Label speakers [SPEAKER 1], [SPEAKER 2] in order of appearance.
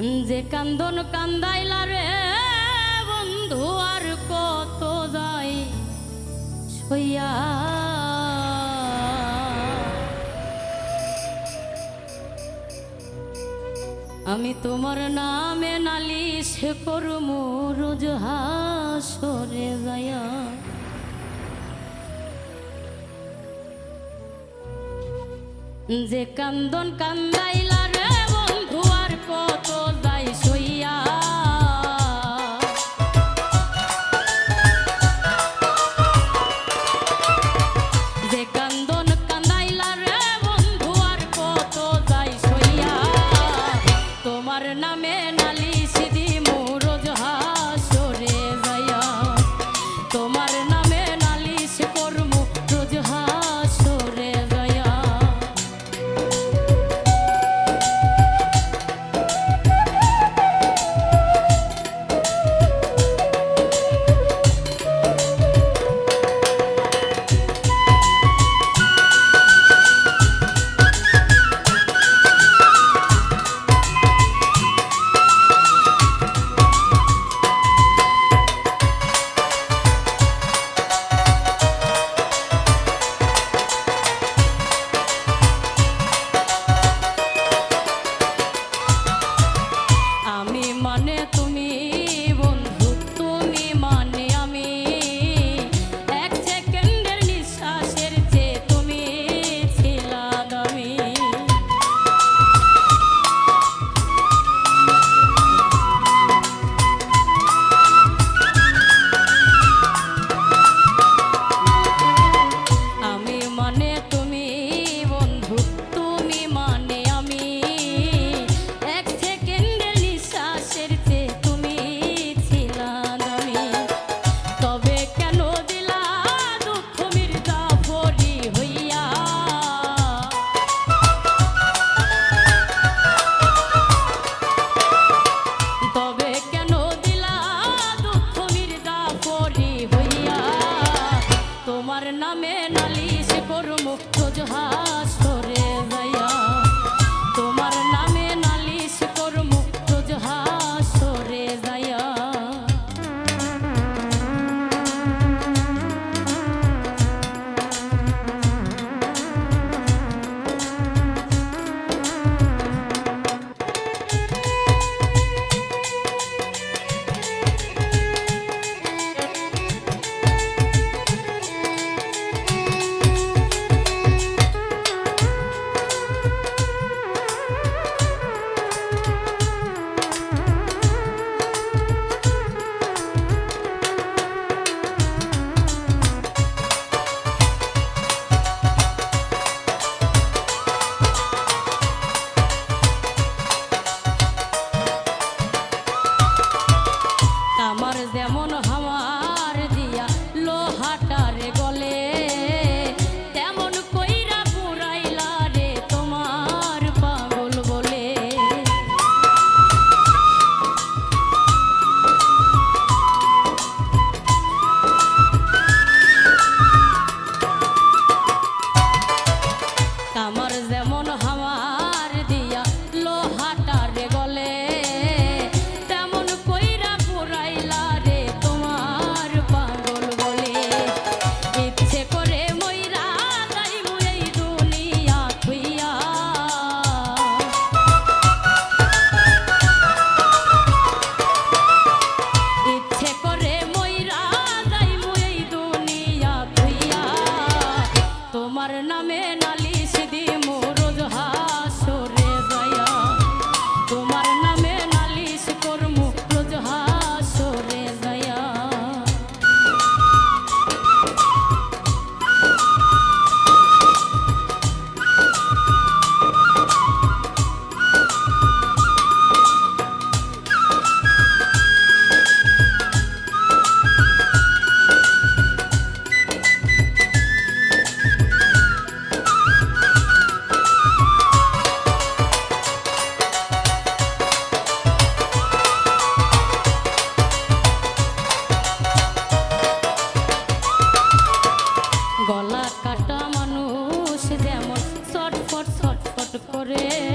[SPEAKER 1] যে কান্দন কান্দাইলা রে বন্ধু, আর কত যাই সইয়া আমি তোমার নামে নালিশ করম মোর সরে যায়া যে কান্দন কান্দাইলা যেমন হামার দিয়া লোহাটা রে গলে, তেমন কইরা পুরাইলা রে তোমার পাগল বলে ইচ্ছে করে ময়রা তাই দুনিয়া খুইয়া। ইচ্ছে করে ময়রা তাই দুনিয়া খুইয়া। তোমার নামে রে